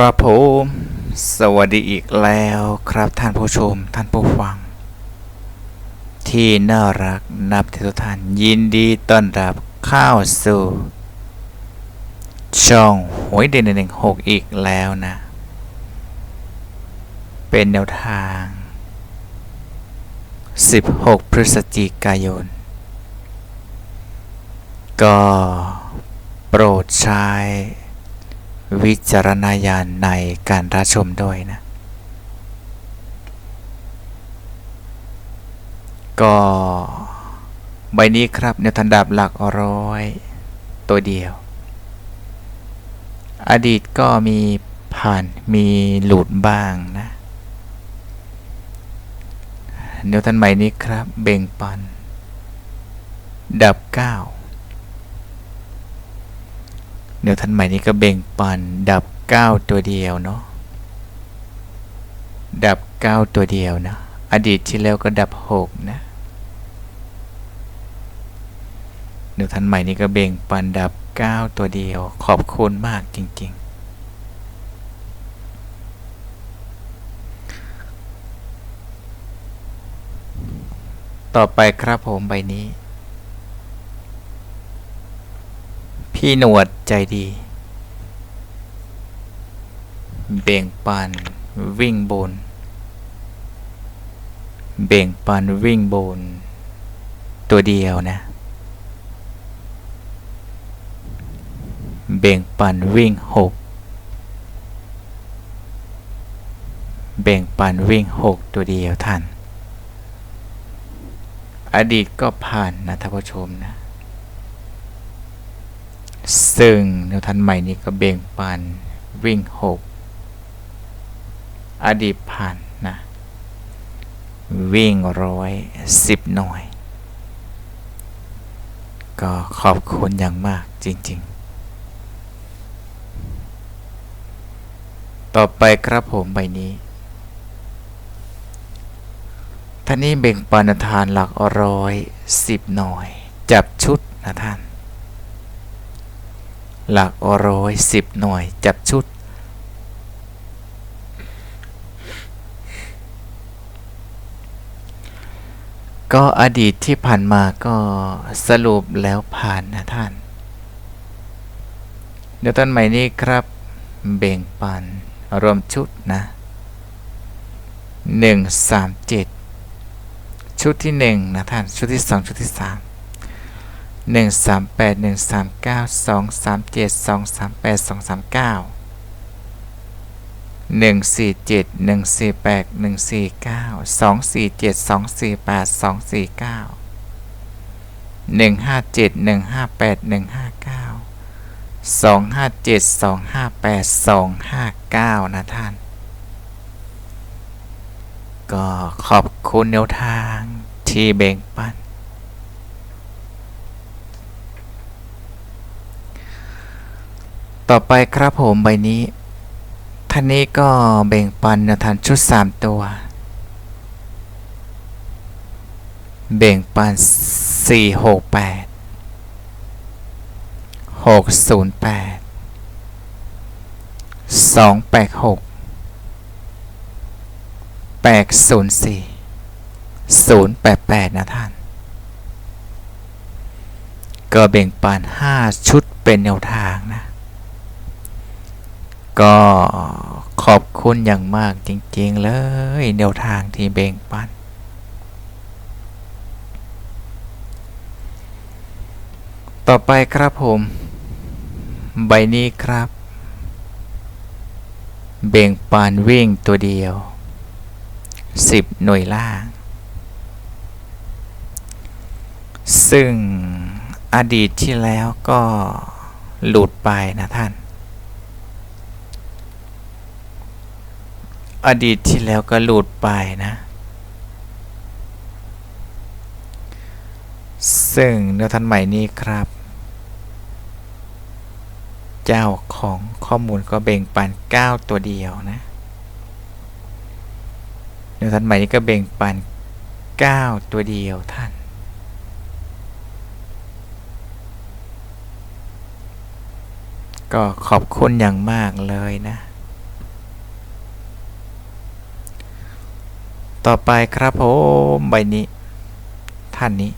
ครับผม สวัสดีอีกแล้วครับท่านผู้ชมท่านผู้ฟัง ที่น่ารักนับถือทุกท่านยินดีต้อนรับเข้าสู่ ช่องหวยเด่นหนึ่งหกอีกแล้วนะ เป็นแนวทาง 16 พฤศจิกายน ก็โปรดใช้ วิจารณญาณในการรับชมด้วยนะ ก็ใบนี้ครับเนวทันดาบหลักร้อย ตัวเดียว อดีตก็มีผ่านมีหลุดบ้างนะเนวทันใหม่นี้ครับเบ่งปัน ดับ 9 แนวทันใหม่นี้ก็เบ่งปันดับ 9 ตัวเดียวเนาะดับ 9 ตัวเดียวนะ อดีตที่แล้วก็ดับ 6 นะเดี๋ยวทันใหม่นี้ก็เบ่งปันดับ 9 ตัวเดียว ขอบคุณมากจริง ๆ ต่อไปครับผมใบนี้ พี่หนวดใจดี เบ่งปันวิ่งบน เบ่งปันวิ่งบน ตัวเดียวนะ เบ่งปันวิ่งหกเบ่งปันวิ่งหกตัวเดียวท่าน อดีตก็ผ่านนะท่านผู้ชมนะ ซึ่งแนวทันใหม่นี้ก็เบ่งปันวิ่งหกอดีตผ่านนะ วิ่งร้อยสิบหน่วย ก็ขอบคุณอย่างมากจริง ๆ ต่อไปครับผมใบนี้ท่านนี้เบ่งปันทานหลักร้อยสิบหน่วย จับชุดนะท่าน หลักร้อยสิบหน่วยจับชุด ก็อดีตที่ผ่านมาก็สรุปแล้วผ่านนะท่าน เดี๋ยวต้นใหม่นี้ครับเบ่งปันรวมชุดนะหนึ่งสามเจ็ดชุดที่หนึ่งนะท่าน ชุดที่สองชุดที่สาม หนึ่งสามแปดหนึ่งสามเก้าสองสามเจ็ดสองสามแปดสองสามเก้าหนึ่งสี่เจ็ดหนึ่งสี่แปดหนึ่งสี่เก้าสองสี่เจ็ดสองสี่แปดสองสี่เก้าหนึ่งห้าเจ็ดหนึ่งห้าแปดหนึ่งห้าเก้าสองห้าเจ็ดสองห้าแปดสองห้าเก้านะท่าน ก็ขอบคุณแนวทางที่เบ่งปัน ต่อไปครับผมใบนี้ ท่านนี้ก็เบ่งปันแนวทางชุด 3 ตัวเบ่งปัน 4 6 8 6 0 8 2 8 6 8 0 4 0 8 8 นะท่าน ก็เบ่งปัน 5 ชุดเป็นแนวทาง ก็ขอบคุณอย่างมากจริง ๆ เลยแนวทางที่เบ่งปัน ต่อไปครับผม ใบนี้ครับ เบ่งปันวิ่งตัวเดียว 10 หน่วยล่าง ซึ่งอดีตที่แล้วก็หลุดไปนะท่าน อดีตที่แล้วก็หลุดไปนะ ซึ่งแนวทันใหม่นี้ครับเจ้าของข้อมูลก็เบ่งปัน 9 ตัวเดียวนะแนวทันใหม่นี้ก็เบ่งปัน 9 ตัวเดียวท่าน ก็ขอบคุณอย่างมากเลยนะ ต่อไปครับผมใบนี้ ท่านนี้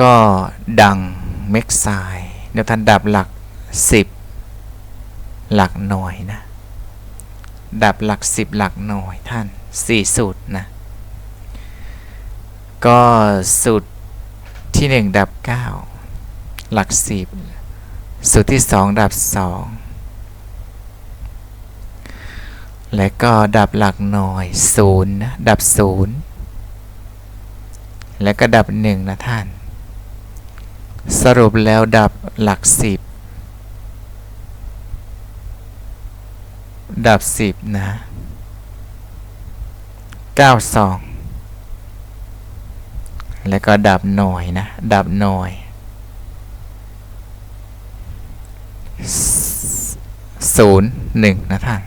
ก็ดังเม็กไซแนวทันดับหลัก 10 หลักหน่วยนะ ดับหลัก 10 หลักหน่วยท่าน 4 สูตรนะ ก็สูตรที่ 1 ดับ 9 หลัก 10 สูตรที่ 2 ดับ 2 และก็ดับหลักหน่อย0นะดับ0และก็ดับ1นะท่าน สรุปแล้วดับหลัก10ดับ10นะ92แล้วก็ดับหน่อยนะ ดับหน่อยศูนย์หนึ่งนะท่าน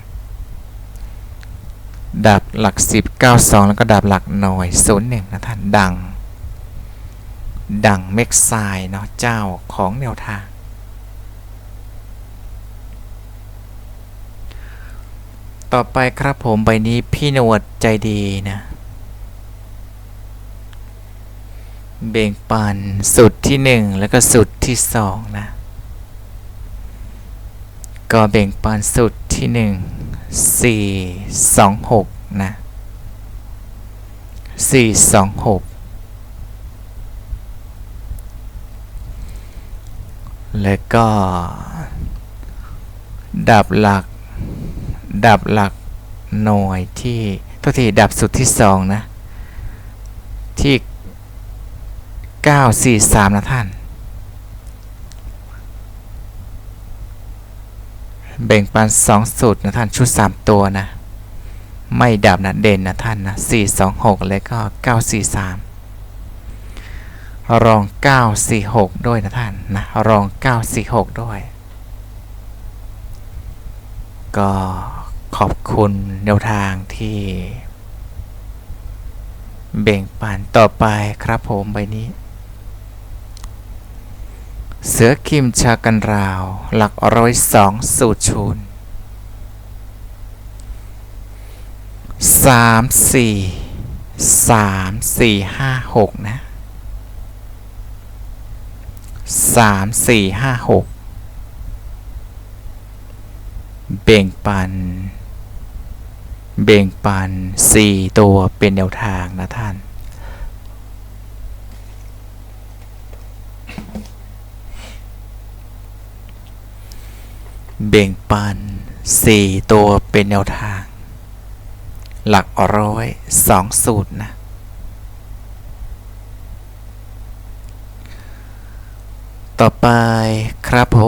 ดับหลักสิบเก้าสองแล้วก็ดับหลักหน่อยศูนย์หนึ่งนะท่าน ดัง ดังเม็กไซเนาะเจ้าของแนวทาง ต่อไปครับผมใบนี้พี่นวดใจดีนะ เบ่งปันสุดที่หนึ่งแล้วก็สุดที่สองนะ ก็เบ่งปันสุดที่ห นึ่งสี่สองหกนะสี่สองหกแล้วก็ ดับหลัก ดับหลักหน่วยที่ทุกทีดับสุดที่สองนะ ที่ 943 นะท่าน แบ่งปัน2สูตรนะท่านชุด3ตัวนะ ไม่ดับนะเด่นนะท่านนะ426แล้วก็943รอง 946 ด้วยนะท่านนะรอง 946 ด้วย ก็ขอบคุณแนวทางที่แบ่งปันต่อไปครับผมใบนี้ เสือคิมชากันราว หลักร้อยสองสูตรชูนสามสี่สามสี่ห้าหกนะสามสี่ห้าหกเบ่งปัน เบ่งปันสี่ตัวเป็นแนวทางนะท่าน เบ่งปันสี่ตัวเป็นแนวทาง หลักร้อยสองสูตรนะ ต่อไปครับผ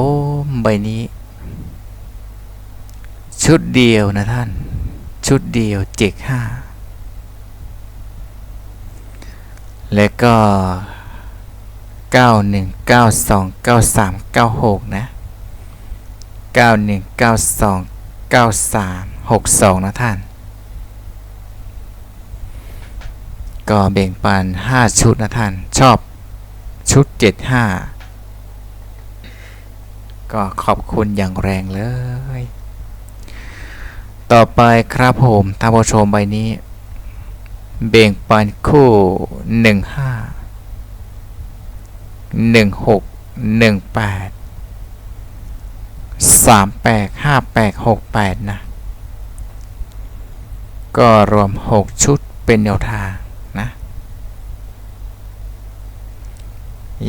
มใบนี้ ชุดเดียวนะท่าน ชุดเดียวเจ็กห้าและก็ 91 92 93 96 นะ 91 92 93 62 นะท่าน ก็แบ่งปัน 5 ชุดนะท่าน ชอบชุด 75 ก็ขอบคุณอย่างแรงเลย ต่อไปครับผมท่านผู้ชมใบนี้ เบ่งปันคู่ 15 16 18 38 58 68 นะ ก็รวม 6 ชุดเป็นแนวทางนะ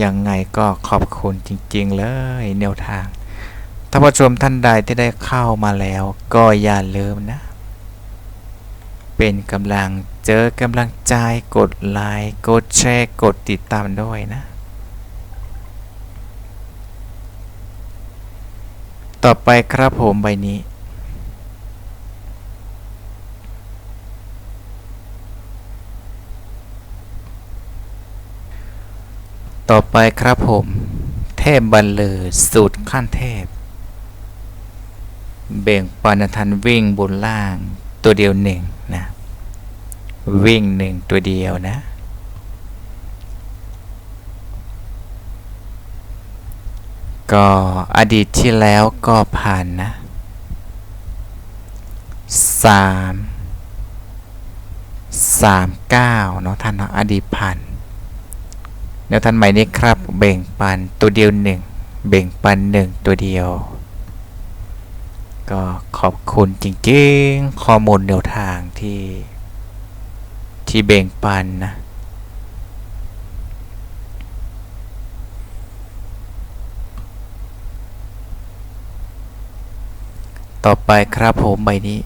ยังไงก็ขอบคุณจริง ๆ เลยแนวทาง ถ้าผู้ชมท่านใดที่ได้เข้ามาแล้วก็อย่าลืมนะ เป็นกำลังเจอกำลังใจกดไลค์กดแชร์กดติดตามด้วยนะ ต่อไปครับผมใบนี้ต่อไปครับผม เทพบันเลอสูตรขั้นเทพ เบ่งปานทันวิ่งบนล่าง ตัวเดียวหนึ่งนะ วิ่งหนึ่งตัวเดียวนะ ก็อดีตที่แล้วก็ผ่านนะสามสามเก้าเนาะท่านเนาะอดีตพันแนวท่านใหม่นี้ครับ เบ่งปันตัวเดียวหนึ่งเบ่งปันหนึ่งตัวเดียว ก็ขอบคุณจริงๆ ข้อมูลแนวทางที่ที่เบ่งปันนะ ต่อไปครับผมใบนี้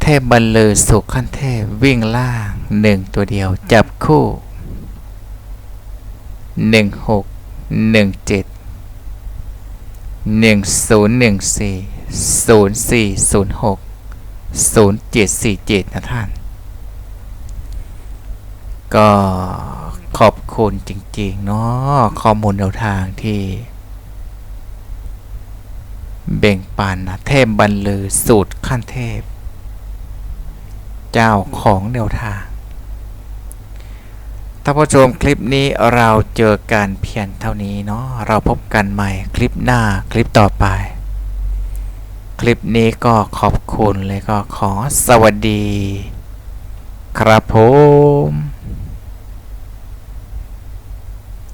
เทพบรรลือสุขขั้นเทพวิ่งล่างหนึ่งตัวเดียว จับคู่หนึ่งหกหนึ่งเจ็ดหนึ่งศูนย์หนึ่งสี่ศูนย์สี่ศูนย์หกศูนย์เจ็ดสี่เจ็ดนะท่าน ก็ขอบคุณจริง ๆ เนาะข้อมูลแนวทางที่ เบ่งปันนะเทพบรรลือสูตรขั้นเทพ เจ้าของแนวทางท่านผู้ชมคลิปนี้เราเจอกันเพียงเท่านี้เนาะเราพบกันใหม่คลิปหน้าคลิปต่อไป คลิปนี้ก็ขอบคุณเลยก็ขอสวัสดี ครับผม